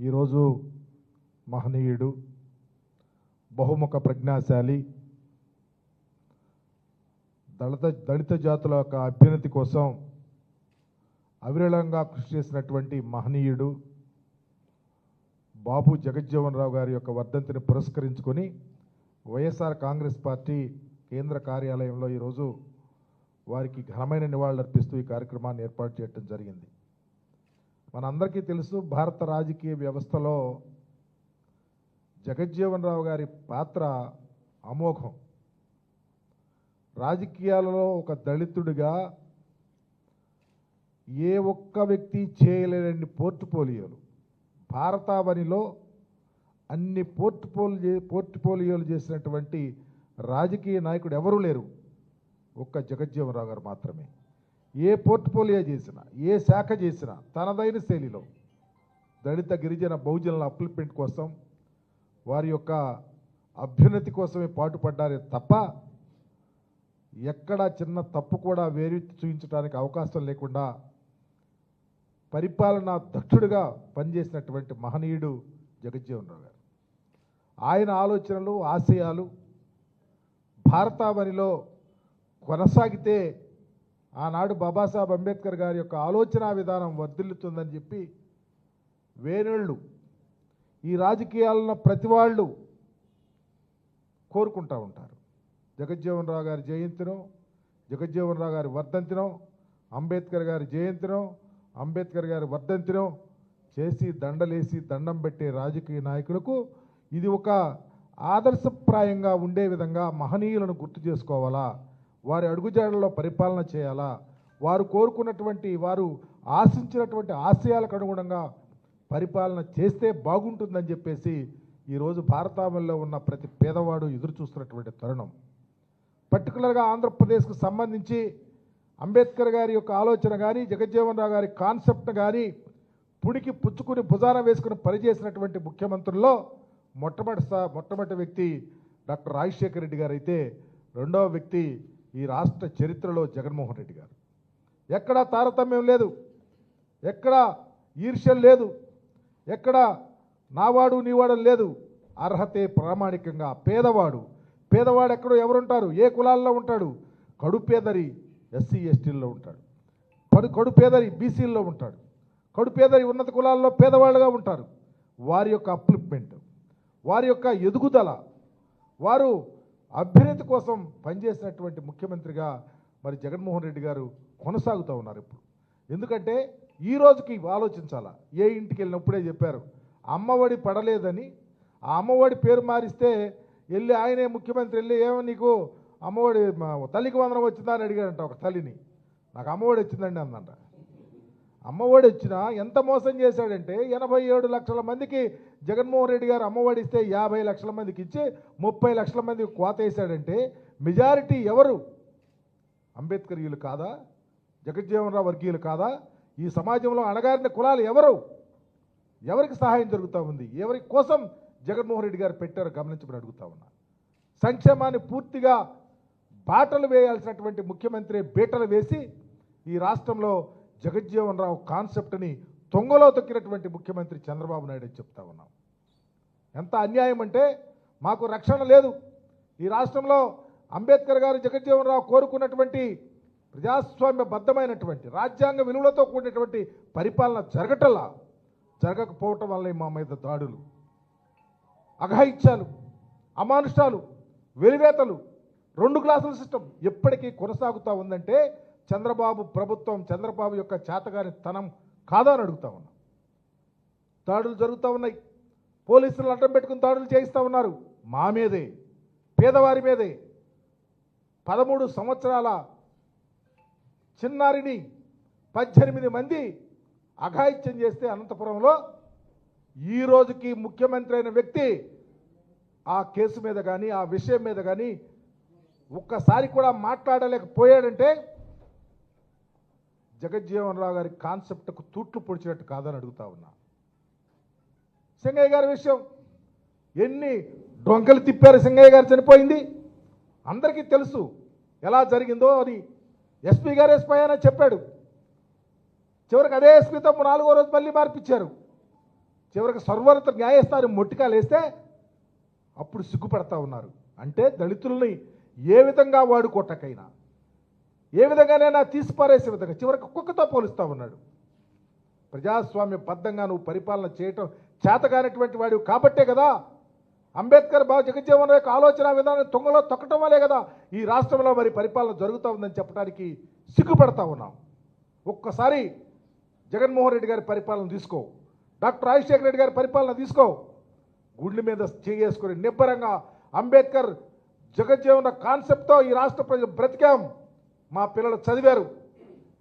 ఈరోజు మహనీయుడు బహుముఖ ప్రజ్ఞాశాలి దళిత దళిత జాతుల యొక్క అభ్యున్నతి కోసం అవిరళంగా కృషి చేసినటువంటి మహనీయుడు బాబు జగజ్జీవన్ రావు గారి యొక్క వర్ధంతిని పురస్కరించుకొని వైఎస్ఆర్ కాంగ్రెస్ పార్టీ కేంద్ర కార్యాలయంలో ఈరోజు వారికి ఘనమైన నివాళులర్పిస్తూ ఈ కార్యక్రమాన్ని ఏర్పాటు చేయడం జరిగింది. మనందరికీ తెలుసు భారత రాజకీయ వ్యవస్థలో జగజ్జీవన్ రావు గారి పాత్ర అమోఘం. రాజకీయాలలో ఒక దళితుడిగా ఏ ఒక్క వ్యక్తి చేయలేని పోర్ట్ఫోలియోలు. భారతావనిలో అన్ని పోర్ట్ఫోలియో పోర్ట్ఫోలియోలు చేసినటువంటి రాజకీయ నాయకుడు ఎవరూ లేరు. ఒక్క జగజ్జీవనరావు గారు మాత్రమే. ఏ పోర్ట్ఫోలియో చేసినా ఏ శాఖ చేసినా తనదైన శైలిలో దళిత గిరిజన బహుజనుల అప్లిప్మెంట్ కోసం వారి యొక్క అభ్యున్నతి కోసమే పాటుపడ్డారే తప్ప ఎక్కడ చిన్న తప్పు కూడా వేరు చూపించడానికి అవకాశం లేకుండా పరిపాలనా దక్షుడిగా పనిచేసినటువంటి మహనీయుడు జగజ్జీవనరావు గారు. ఆయన ఆలోచనలు ఆశయాలు భారతావనిలో కొనసాగితే ఆనాడు బాబాసాహెబ్ అంబేద్కర్ గారి యొక్క ఆలోచన విధానం వర్ధిల్లుతుందని చెప్పి వేరేళ్ళు ఈ రాజకీయాలను ప్రతి వాళ్ళు కోరుకుంటూ ఉంటారు. జగజ్జీవన్ రావు గారి జయంతినో జగజ్జీవన్ రావు గారి వర్ధంతినో అంబేద్కర్ గారి జయంతినో అంబేద్కర్ గారి వర్ధంతినో చేసి దండలేసి దండం పెట్టే రాజకీయ నాయకులకు ఇది ఒక ఆదర్శప్రాయంగా ఉండే విధంగా మహనీయులను గుర్తు చేసుకోవాలా? వారి అడుగుజాడల్లో పరిపాలన చేయాలా? వారు కోరుకున్నటువంటి వారు ఆశించినటువంటి ఆశయాలకు అనుగుణంగా పరిపాలన చేస్తే బాగుంటుందని చెప్పేసి ఈరోజు భారతావనిలో ఉన్న ప్రతి పేదవాడు ఎదురు చూస్తున్నటువంటి తరుణం. పర్టికులర్గా ఆంధ్రప్రదేశ్కు సంబంధించి అంబేద్కర్ గారి యొక్క ఆలోచన కానీ జగజ్జీవన్ రావు గారి కాన్సెప్ట్ కానీ పుడికి పుచ్చుకుని భుజాన వేసుకుని పనిచేసినటువంటి ముఖ్యమంత్రుల్లో మొట్టమొదటి మొట్టమొదటి వ్యక్తి డాక్టర్ రాజశేఖర రెడ్డి గారు అయితే రెండవ వ్యక్తి ఈ రాష్ట్ర చరిత్రలో జగన్మోహన్ రెడ్డి గారు. ఎక్కడా తారతమ్యం లేదు. ఎక్కడా ఈర్ష్యం లేదు. ఎక్కడ నావాడు నీవాడు లేదు. అర్హతే ప్రామాణికంగా పేదవాడు. పేదవాడు ఎక్కడో ఎవరుంటారు? ఏ కులాల్లో ఉంటాడు? కడుపేదరి ఎస్సీ ఎస్టీల్లో ఉంటాడు. కడు కడుపేదరి బీసీల్లో ఉంటాడు. కడుపేదరి ఉన్నత కులాల్లో పేదవాళ్ళుగా ఉంటారు. వారి యొక్క అప్లిప్మెంట్ వారి యొక్క ఎదుగుదల వారు అభ్యున్నతి కోసం పనిచేసినటువంటి ముఖ్యమంత్రిగా మరి జగన్మోహన్ రెడ్డి గారు కొనసాగుతూ ఉన్నారు ఇప్పుడు. ఎందుకంటే ఈ రోజుకి ఆలోచించాలా? ఏ ఇంటికి వెళ్ళినప్పుడే చెప్పారు అమ్మఒడి పడలేదని. ఆ అమ్మఒడి పేరు మారిస్తే వెళ్ళి ఆయనే ముఖ్యమంత్రి వెళ్ళి ఏమో నీకు అమ్మఒడి మా తల్లికి వందనం వచ్చిందా? అని అడిగాడంట ఒక తల్లిని. నాకు అమ్మఒడి వచ్చిందండి అందంట అమ్మఒడి వచ్చినా ఎంత మోసం చేశాడంటే ఎనభై ఏడు లక్షల మందికి జగన్మోహన్ రెడ్డి గారు అమ్మఒడి ఇస్తే యాభై లక్షల మందికి ఇచ్చి ముప్పై లక్షల మందికి కోత వేసాడంటే మెజారిటీ ఎవరు? అంబేద్కర్యులు కాదా? జగజ్జీవనరావు వర్గీయులు కాదా? ఈ సమాజంలో అణగారిన కులాలు ఎవరు? ఎవరికి సహాయం జరుగుతూ ఉంది? ఎవరి కోసం జగన్మోహన్ రెడ్డి గారు పెట్టారో గమనించమని అడుగుతా ఉన్నా. సంక్షేమాన్ని పూర్తిగా బాటలు వేయాల్సినటువంటి ముఖ్యమంత్రి బీటలు వేసి ఈ రాష్ట్రంలో జగజ్జీవన్ రావు కాన్సెప్ట్ని తొంగలో తొక్కినటువంటి ముఖ్యమంత్రి చంద్రబాబు నాయుడు అని చెప్తా ఉన్నాం. ఎంత అన్యాయం అంటే మాకు రక్షణ లేదు. ఈ రాష్ట్రంలో అంబేద్కర్ గారు జగజ్జీవన్ రావు కోరుకున్నటువంటి ప్రజాస్వామ్యబద్ధమైనటువంటి రాజ్యాంగ విలువలతో కూడినటువంటి పరిపాలన జరగటలా జరగకపోవటం వల్ల మా మీద దాడులు అఘాయిత్యాలు అమానుష్టాలు వెలివేతలు రెండు క్లాసుల సిస్టమ్ ఎప్పటికీ కొనసాగుతూ ఉందంటే చంద్రబాబు ప్రభుత్వం చంద్రబాబు యొక్క చేతగాని తనం కాదా అని అడుగుతా ఉన్నా. దాడులు జరుగుతూ ఉన్నాయి. పోలీసులు అడ్డం పెట్టుకుని దాడులు చేయిస్తూ ఉన్నారు. మా మీదే పేదవారి మీదే. పదమూడు సంవత్సరాల చిన్నారిని పద్దెనిమిది మంది అఘాయిత్యం చేస్తే అనంతపురంలో ఈ రోజుకి ముఖ్యమంత్రి అయిన వ్యక్తి ఆ కేసు మీద కానీ ఆ విషయం మీద కానీ ఒక్కసారి కూడా మాట్లాడలేకపోయాడంటే జగజ్జీవన్ రావు గారి కాన్సెప్ట్కు తూట్లు పొడిచినట్టు కాదని అడుగుతా ఉన్నా. సింగయ్య గారి విషయం ఎన్ని డొంకలు తిప్పారు సింగయ్య గారు చనిపోయింది? అందరికీ తెలుసు ఎలా జరిగిందో అని ఎస్పీ గారు ఎస్పీ అని చెప్పాడు. చివరికి అదే ఎస్పీతో నాలుగో రోజు మళ్ళీ మార్పిచ్చారు. చివరికి సర్వోన్నత న్యాయస్థానం మొట్టికాలేస్తే అప్పుడు సిగ్గుపడతా ఉన్నారు. అంటే దళితుల్ని ఏ విధంగా వాడుకోటకైనా. ఏ విధంగానైనా తీసిపారేసే విధంగా చివరికి కుక్కతో పోలుస్తా ఉన్నాడు. ప్రజాస్వామ్య బద్ధంగా నువ్వు పరిపాలన చేయటం చేతగానటువంటి వాడివి కాబట్టే కదా. అంబేద్కర్ బాబు జగజ్జీవన్ యొక్క ఆలోచన విధానం తొంగలో తొక్కటం వల్లే కదా ఈ రాష్ట్రంలో మరి పరిపాలన జరుగుతూ ఉందని చెప్పడానికి సిగ్గుపడతా ఉన్నాం ఒక్కసారి జగన్మోహన్ రెడ్డి గారి పరిపాలన తీసుకో. డాక్టర్ రాజశేఖర రెడ్డి గారి పరిపాలన తీసుకో. గుండె మీద చేసుకుని నిబ్బరంగా అంబేద్కర్ జగజ్జీవన కాన్సెప్ట్తో ఈ రాష్ట్ర ప్రజలు బ్రతికాం. మా పిల్లలు చదివారు.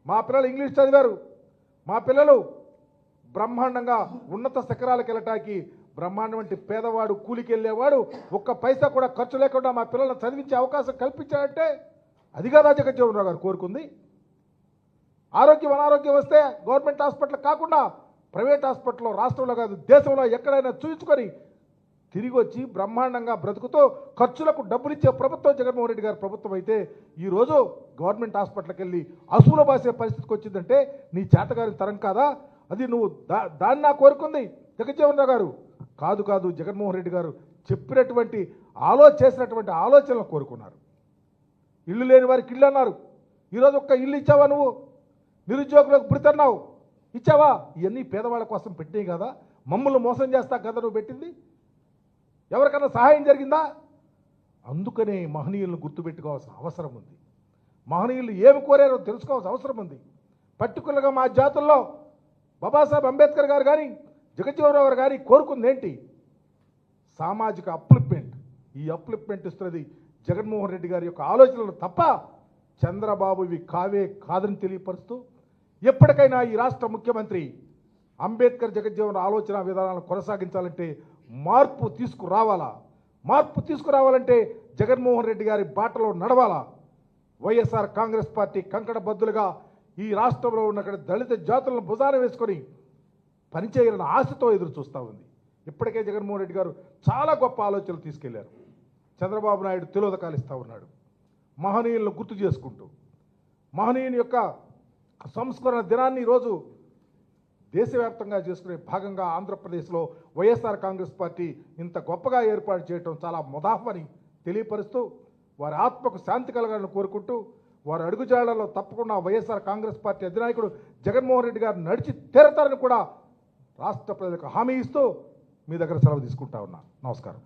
మా పిల్లలు ఇంగ్లీష్ చదివారు. మా పిల్లలు బ్రహ్మాండంగా ఉన్నత శిఖరాలకు వెళ్ళటానికి బ్రహ్మాండం వంటి పేదవాడు కూలికి వెళ్ళేవాడు. ఒక్క పైసా కూడా ఖర్చు లేకుండా మా పిల్లలను చదివించే అవకాశం కల్పించాడంటే అది కదా జగజ్జీవనరావు గారు కోరుకుంది. ఆరోగ్యం అనారోగ్యం వస్తే గవర్నమెంట్ హాస్పిటల్ కాకుండా ప్రైవేట్ హాస్పిటల్లో రాష్ట్రంలో కాదు దేశంలో ఎక్కడైనా చూపించుకొని తిరిగి వచ్చి బ్రహ్మాండంగా బ్రతుకుతూ ఖర్చులకు డబ్బులు ఇచ్చే ప్రభుత్వం జగన్మోహన్ రెడ్డి గారి ప్రభుత్వం అయితే ఈరోజు గవర్నమెంట్ హాస్పిటల్కి వెళ్ళి అసూలు బాసే పరిస్థితికి వచ్చిందంటే నీ చేతగారి తరం కాదా? అది నువ్వు దా దాన్ని నా కోరుకుంది జగజ్జీవన్ రావు గారు. కాదు కాదు జగన్మోహన్ రెడ్డి గారు చెప్పినటువంటి ఆలో చేసినటువంటి ఆలోచనలు కోరుకున్నారు. ఇల్లు లేని వారికి ఇల్లు అన్నారు ఈరోజు ఒక్క ఇల్లు ఇచ్చావా నువ్వు? నిరుద్యోగులకు పుడుతున్నావు ఇచ్చావా? ఇవన్నీ పేదవాళ్ళ కోసం పెట్టినాయి కదా? మమ్మల్ని మోసం చేస్తా కదా నువ్వు పెట్టింది? ఎవరికైనా సహాయం జరిగిందా? అందుకనే మహనీయులను గుర్తుపెట్టుకోవాల్సిన అవసరం ఉంది. మహనీయులు ఏమి కోరారో తెలుసుకోవాల్సిన అవసరం ఉంది. పర్టికులర్గా మా జాతుల్లో బాబాసాహెబ్ అంబేద్కర్ గారు కానీ జగజ్జీవనరావు గారు కానీ కోరుకుంది ఏంటి? సామాజిక అప్లిప్మెంట్. ఈ అప్లిప్మెంట్ ఇస్తున్నది జగన్మోహన్ రెడ్డి గారి యొక్క ఆలోచనలు తప్ప చంద్రబాబు ఇవి కావే కాదని తెలియపరుస్తూ ఎప్పటికైనా ఈ రాష్ట్ర ముఖ్యమంత్రి అంబేద్కర్ జగజ్జీవన్ ఆలోచన విధానాలను కొనసాగించాలంటే మార్పు తీసుకురావాలా? మార్పు తీసుకురావాలంటే జగన్మోహన్ రెడ్డి గారి బాటలో నడవాలా? వైఎస్ఆర్ కాంగ్రెస్ పార్టీ కంకణ బద్దులుగా ఈ రాష్ట్రంలో ఉన్న దళిత జాతులను భుజాన వేసుకొని పనిచేయాలని ఆశతో ఎదురు చూస్తూ ఉంది. ఇప్పటికే జగన్మోహన్ రెడ్డి గారు చాలా గొప్ప ఆలోచనలు తీసుకెళ్ళారు. చంద్రబాబు నాయుడు తిలోదకాలు ఇస్తూ ఉన్నాడు. మహనీయులను గుర్తు చేసుకుంటూ మహనీయుని యొక్క సంస్కరణ దినాన్ని ఈరోజు దేశవ్యాప్తంగా చేసుకునే భాగంగా ఆంధ్రప్రదేశ్లో వైఎస్ఆర్ కాంగ్రెస్ పార్టీ ఇంత గొప్పగా ఏర్పాటు చేయటం చాలా ముదాఫని తెలియపరుస్తూ వారి ఆత్మకు శాంతి కలగాలని కోరుకుంటూ వారు అడుగుజాడలో తప్పకుండా వైఎస్ఆర్ కాంగ్రెస్ పార్టీ అధినాయకుడు జగన్మోహన్ రెడ్డి గారు నడిచి తీరతారని కూడా రాష్ట్ర ప్రజలకు హామీ ఇస్తూ మీ దగ్గర సెలవు తీసుకుంటా ఉన్నా. నమస్కారం.